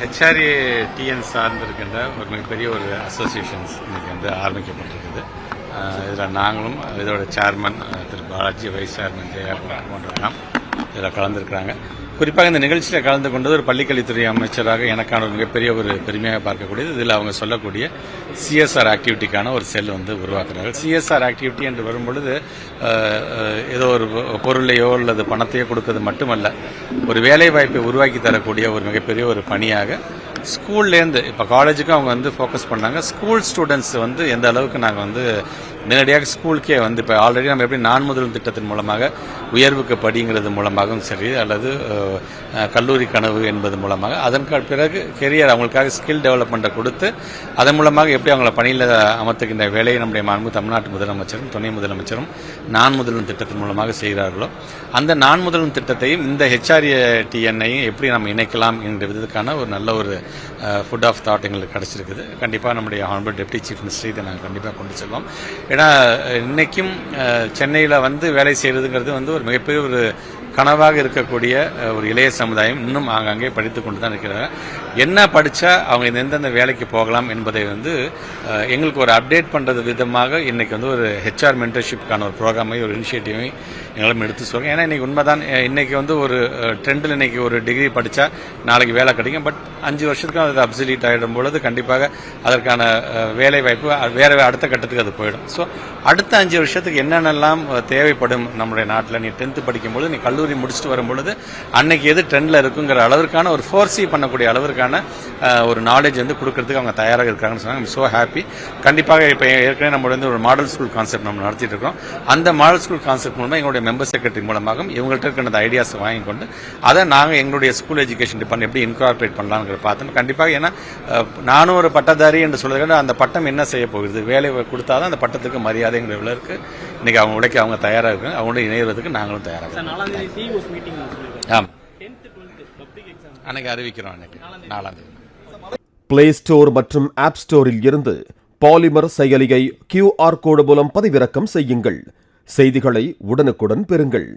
HRA TN சார்ந்திருக்கின்ற ஒரு மிகப்பெரிய ஒரு அசோசியேஷன்ஸ் இன்றைக்கி வந்து ஆரம்பிக்கப்பட்டிருக்குது. இதில் நாங்களும் இதோட சேர்மன் திரு பாலாஜி வைஸ் சேர்மன் ஜெயா போன்றவெல்லாம் இதில் கலந்துருக்கிறாங்க. குறிப்பாக இந்த நிகழ்ச்சியில் கலந்து கொண்டது ஒரு பள்ளிக்கல்வித்துறை அமைச்சராக எனக்கான ஒரு மிகப்பெரிய ஒரு பெருமையாக பார்க்கக்கூடியது. இதில் அவங்க சொல்லக்கூடிய சிஎஸ்ஆர் ஆக்டிவிட்டிக்கான ஒரு செல் வந்து உருவாக்குறார்கள். சிஎஸ்ஆர் ஆக்டிவிட்டி என்று வரும்பொழுது ஏதோ ஒரு பொருளையோ அல்லது பணத்தையோ கொடுக்கறது மட்டுமல்ல ஒரு வேலை வாய்ப்பை உருவாக்கி தரக்கூடிய ஒரு மிகப்பெரிய ஒரு பணியாக ஸ்கூல்லேருந்து இப்போ காலேஜுக்கும் அவங்க வந்து ஃபோக்கஸ் பண்ணாங்க. ஸ்கூல் ஸ்டூடெண்ட்ஸ் வந்து எந்த அளவுக்கு நாங்கள் வந்து நேரடியாக ஸ்கூலுக்கே வந்து இப்போ ஆல்ரெடி நம்ம எப்படி நான் முதல் திட்டத்தின் மூலமாக உயர்வுக்கு படிங்கிறது மூலமாகவும் சரி அல்லது கல்லூரி கனவு என்பது மூலமாக அதன் பிறகு கெரியர் அவங்களுக்காக ஸ்கில் டெவலப்மெண்ட்டை கொடுத்து அதன் மூலமாக எப்படி அவங்கள பணியில் அமர்த்துகின்ற வேலையை நம்முடைய மாண்பு தமிழ்நாட்டு முதலமைச்சரும் துணை முதலமைச்சரும் நான் முதலும் திட்டத்தின் மூலமாக செய்கிறார்களோ அந்த நான் முதலும் திட்டத்தையும் இந்த ஹெச்ஆர்ஏடிஎன்ஐயும் எப்படி நம்ம இணைக்கலாம் என்ற விதத்துக்கான ஒரு நல்ல ஒரு ஃபுட் ஆஃப் தாட் எங்களுக்கு கிடைச்சிருக்குது. கண்டிப்பாக நம்முடைய ஹானபிள் டெப்டி சீஃப் மினிஸ்டர் இதை நாங்கள் கண்டிப்பாக கொண்டு செல்வோம். ஏன்னா இன்னைக்கும் சென்னையில் வந்து வேலை செய்கிறதுங்கிறது வந்து ஒரு மிகப்பெரிய ஒரு கனவாக இருக்கக்கூடிய ஒரு இளைய சமுதாயம் இன்னும் ஆங்காங்கே படித்து கொண்டு தான் இருக்கிறாங்க. என்ன படித்தா அவங்க எந்தெந்த வேலைக்கு போகலாம் என்பதை வந்து எங்களுக்கு ஒரு அப்டேட் பண்ணுறது விதமாக இன்னைக்கு வந்து ஒரு ஹெச்ஆர் மென்டர்ஷிப்கான ஒரு ப்ரோக்ராமை ஒரு இனிஷியேட்டிவை எங்களும் எடுத்து சொல்லுங்க. ஏன்னா இன்றைக்கி உண்மைதான் இன்றைக்கி இன்னைக்கு வந்து ஒரு ட்ரெண்டில் இன்னைக்கு ஒரு டிகிரி படித்தா நாளைக்கு வேலை கிடைக்கும். பட் அஞ்சு வருஷத்துக்கு அது அப்சலீட் ஆகிடும் பொழுது கண்டிப்பாக அதற்கான வேலை வாய்ப்பு வேறு அடுத்த கட்டத்துக்கு அது போயிடும். ஸோ அடுத்த அஞ்சு வருஷத்துக்கு என்னென்னலாம் தேவைப்படும் நம்முடைய நாட்டில்? நீ டென்த்து படிக்கும்போது நீ கல்லூரி முடிச்சுட்டு வரும்பொழுது அன்னைக்கு எது ட்ரெண்டில் இருக்குங்கிற அளவிற்கான ஒரு ஃபோர்ஸி பண்ணக்கூடிய அளவிற்கான ஒரு நாலேஜ் வந்து கொடுக்கறதுக்கு அவங்க தயாராக இருக்காங்கன்னு சொன்னாங்க. ஸோ ஹாப்பி கண்டிப்பாக இப்போ ஏற்கனவே நம்ம வந்து ஒரு மாடல் ஸ்கூல் கான்செப்ட் நம்ம நடத்திட்டு இருக்கோம் அந்த மாடல் ஸ்கூல் கான்செப்ட் மூலமாக எங்களுடைய மெம்பர் செக்ரட்டரி மூலமாக இவங்கள்ட்ட இருக்கின்ற அந்த ஐடியாஸ் வாங்கி கொண்டு அதை நாங்கள் எங்களுடைய ஸ்கூல் எஜுகேஷன் டிபார்ட்மெண்ட் எப்படி இன்கார்பரேட் பண்ணலாங்கிற பார்த்தோம். கண்டிப்பாக ஏன்னா நானும் ஒரு பட்டதாரி என்று சொல்றதை அந்த பட்டம் என்ன செய்ய போகுது வேலை கொடுத்தாதான் அந்த பட்டத்துக்கு மரியாதைங்கிற இருக்குது இன்னைக்கு அவங்க உழைக்க அவங்க தயாராக இருக்காங்க. அவங்களோட இணையறதுக்கு நாங்களும் தயாராக இருக்கோம். ஆமாம் அன்னைக்கு அறிவிக்கிறோம் அன்னைக்கு. நாலாம் தேதி பிளே ஸ்டோர் மற்றும் ஆப் ஸ்டோரில் இருந்து பாலிமர் செயலியை கியூஆர் கோடு மூலம் பதிவிறக்கம் செய்யுங்கள். செய்திகளை உடனுக்குடன் பெறுங்கள்.